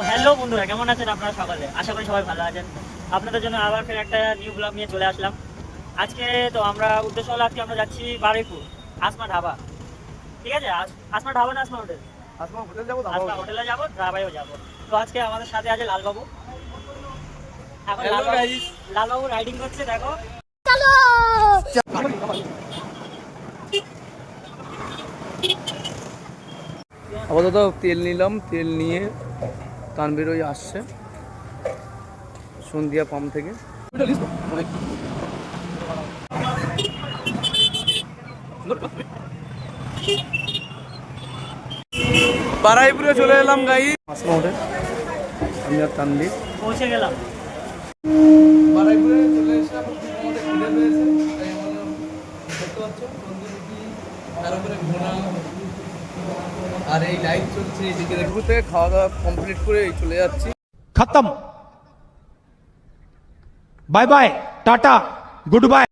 Hello বন্ধুরা কেমন আছেন আপনারা সকালে? আশা করি সবাই ভালো আছেন। আপনাদের জন্য আবার ফের একটা নিউ ব্লগ নিয়ে চলে আসলাম। আজকে তো আমরা উদ্দেশ্য হলো আজকে আমরা যাচ্ছি বারুইপুর আসমা ধাবা। ঠিক আছে? আসমা ধাবা না আসমা হোটেল? আসমা হোটেল যাব আসমা হোটেলে। যাব ধাবায়ও যাব। তো আজকে আমাদের সাথে আছে লালবাবু। এখন লালবাবু- রাইডিং করছে দেখো। আপাতত তেল নিলাম তেল নিয়ে তানবির ওই আসছে সন্ধ্যা পাম্প থেকে। বারাইপুরে চলে এলাম গাই। আসমা হোটেল আমি আর তানবীর পৌঁছে গেলাম। বারাইপুরে চলে এসে এখন আমাদের খিদে পেয়েছে। তাই আমরা দেখতে পাচ্ছ তার উপরে ভোনা আর এই লাইট চলছে এদিকে দেখবুতে খাওয়া দাওয়া কমপ্লিট করে চলে যাচ্ছি। খতম। Bye bye, tata, good bye.